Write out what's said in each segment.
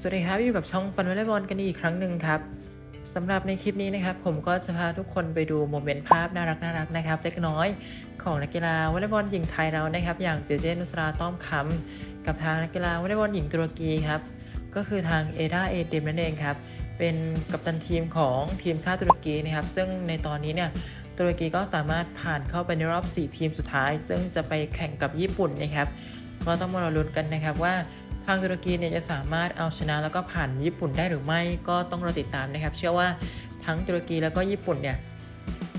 สวัสดีครับอยู่กับช่องปันวอลเลย์บอลกันอีกครั้งหนึ่งครับสำหรับในคลิปนี้นะครับ ผมก็จะพาทุกคนไปดูโมเมนต์ภาพน่ารักน่ารักนะครับเล็กน้อยของนักกีฬาวอลเลย์บอลหญิงไทยเรานะครับ อย่างเจเจนุสราต้อมคำกับทางนักกีฬาวอลเลย์บอลหญิงตุรกีครับก็คือทางเอดาเอเดมนั่นเองครับเป็นกัปตันทีมของทีมชาติตุรกีนะครับ ซึ่งในตอนนี้เนี่ยตุรกีก็สามารถผ่านเข้าไปในรอบ 4 ทีมสุดท้าย ซึ่งจะไปแข่งกับญี่ปุ่นนะครับก็ต้องมารอลุ้นกันนะครับว่า ทางตุรกีเนี่ยจะสามารถเอาชนะแล้วก็ผ่านญี่ปุ่นได้หรือไม่ก็ต้องรอติดตามนะครับ เชื่อว่าทั้งตุรกีแล้วก็ญี่ปุ่นเนี่ย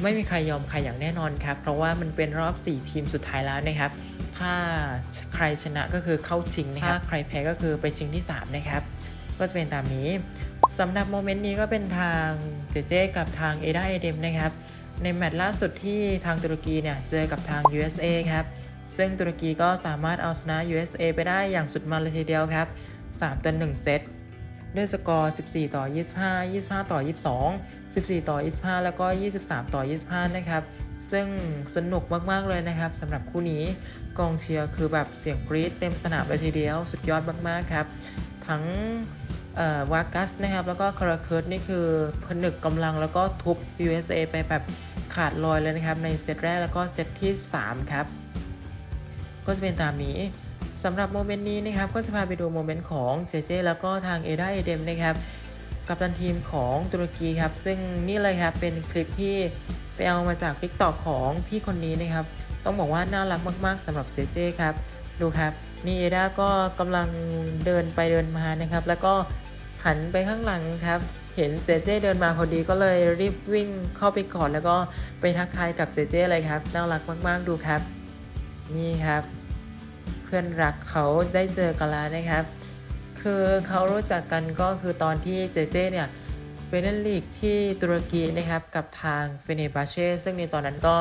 ไม่มีใครยอมใครอย่างแน่นอนครับ เพราะว่ามันเป็นรอบ 4 ทีมสุดท้ายแล้วนะครับ ถ้าใครชนะก็คือเข้าชิงนะครับถ้าใครแพ้ก็คือไปชิงที่ 3 นะครับ ก็จะเป็นตามนี้สำหรับโมเมนต์นี้ก็เป็นทางเจเจกับทางเอดาเอเดมนะครับ ในแมตช์ล่าสุดที่ทางตุรกีเนี่ยเจอกับทาง USA ครับ ซึ่งตุรกีก็สามารถเอาชนะ USA ไปได้อย่างสุดมันเลยทีเดียวครับ 3ต่อ1เซตด้วยสกอร์ 14 ต่อ 25 25 ต่อ 22 14 ต่อ 25 แล้วก็ 23 ต่อ 25 นะครับ ซึ่งสนุกมาก ๆ เลยนะครับสำหรับคู่นี้กองเชียร์คือแบบเสียงกรี๊ดเต็มสนามเลยทีเดียว สุดยอดมาก ๆ ครับ ทั้งวากัสนะครับ แล้วก็คาราเคิร์ดนี่คือผนึกกำลังแล้วก็ทุบ USA ไปแบบขาดลอยเลยนะครับ ในเซตแรกแล้วก็เซตที่ 3 ครับ ก็จะเป็นตามนี้สำหรับโมเมนต์นี้นะครับก็จะพาไปดูโมเมนต์ของเจเจแล้วก็ทางเอดาเอเดมนะครับกับตันทีมของตุรกีครับ ซึ่งนี่เลยครับเป็นคลิปที่ไปเอามาจาก t ิ k t o k ของพี่คนนี้นะครับ ต้องบอกว่าน่ารักมาก ๆสำหรับเจเจครับ ดูครับนี่เอดาก็กำลังเดินไปเดินมานะครับ แล้วก็หันไปข้างหลังครับ เห็นเจเจเดินมาพอดีก็เลยรีบวิ่งเข้าไปกอดแล้วก็ไปทักทายกับเจเจเลยครับ น่ารักมาก ๆ ดูครับ นี่ครับ เพื่อนรักเขาได้เจอกันแล้วนะครับ คือเขารู้จักกันก็คือตอนที่เจเจเนี่ยไปเล่นลีกที่ตุรกีนะครับกับทางเฟเนบาเช่ซึ่งในตอนนั้นก็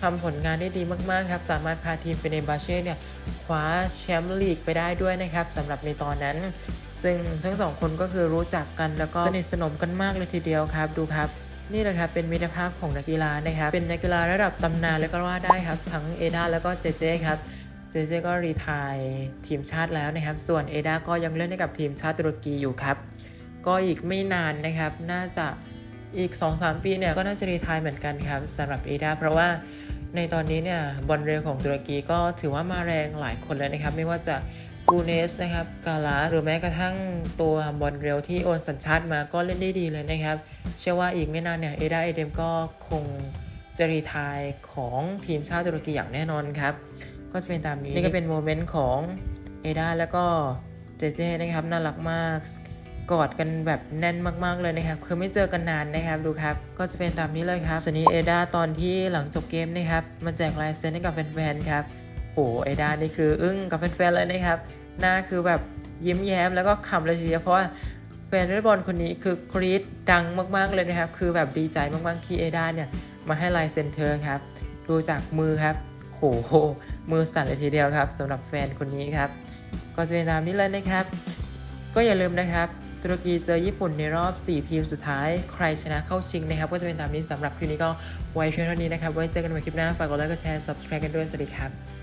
ทำผลงานได้ดีมากๆครับ สามารถพาทีมเฟเนบาเช่เนี่ยคว้าแชมป์ลีกไปได้ด้วยนะครับสำหรับในตอนนั้น ซึ่งทั้งสองคนก็คือรู้จักกันแล้วก็สนิทสนมกันมากเลยทีเดียวครับดูครับ นี่แหละครับเป็นมิตรภาพของนักกีฬานะครับ เป็นนักกีฬาระดับตำนานแล้วก็ว่าได้ครับ ทั้งเอดาแล้วก็เจเจครับเจเจก็รีทายทีมชาติแล้วนะครับ ส่วนเอดาก็ยังเล่นให้กับทีมชาติตุรกีอยู่ครับ ก็อีกไม่นานนะครับ น่าจะอีก 2-3 ปีเนี่ยก็น่าจะรีทายเหมือนกันครับสำหรับเอดาเพราะว่าในตอนนี้เนี่ยบอลเร็วของตุรกีก็ถือว่ามาแรงหลายคนเลยนะครับ ไม่ว่าจะ กูเนสนะครับกาลาสหรือแม้กระทั่งตัวบอลเร็วที่โอนสัญชาติมาก็เล่นได้ดีเลยนะครับ เชื่อว่าอีกไม่นานเนี่ยเอดาเอเดมก็คงจะรีทายของทีมชาติตุรกีอย่างแน่นอนครับ ก็จะเป็นตามนี้ นี่ก็เป็นโมเมนต์ของเอดาแล้วก็เจเจนะครับน่ารักมากกอดกันแบบแน่นมาก ๆ เลยนะครับ คือไม่เจอกันนานนะครับ ดูครับ ก็จะเป็นตามนี้เลยครับส่วนนี้เอดาตอนที่หลังจบเกมนะครับมาแจกลายเซ็นให้กับแฟนๆ ครับ โอ้เอดานี่คืออึ้งกับแฟนๆ เลยนะครับ หน้าคือแบบยิ้มแย้มแล้วก็ขำเลยทีเดียวเพราะว่าแฟนวอลเลย์บอลคนนี้คือกรี๊ดดังมากๆเลยนะครับ คือแบบดีใจมากๆที่เอดาเนี่ยมาให้ลายเซ็นเธอครับ ดูจากมือครับโหมือสั่นเลยทีเดียวครับสำหรับแฟนคนนี้ครับ ก็จะเป็นตามนี้เลยนะครับ ก็อย่าลืมนะครับ ตุรกีเจอญี่ปุ่นในรอบ 4 ทีมสุดท้าย ใครชนะเข้าชิงนะครับ ก็จะเป็นตามนี้สำหรับคลิปนี้ก็ไว้เพียงเท่านี้นะครับ ไว้เจอกันใหม่คลิปหน้า ฝากกดไลค์ กดแชร์ subscribe กันด้วย สวัสดีครับ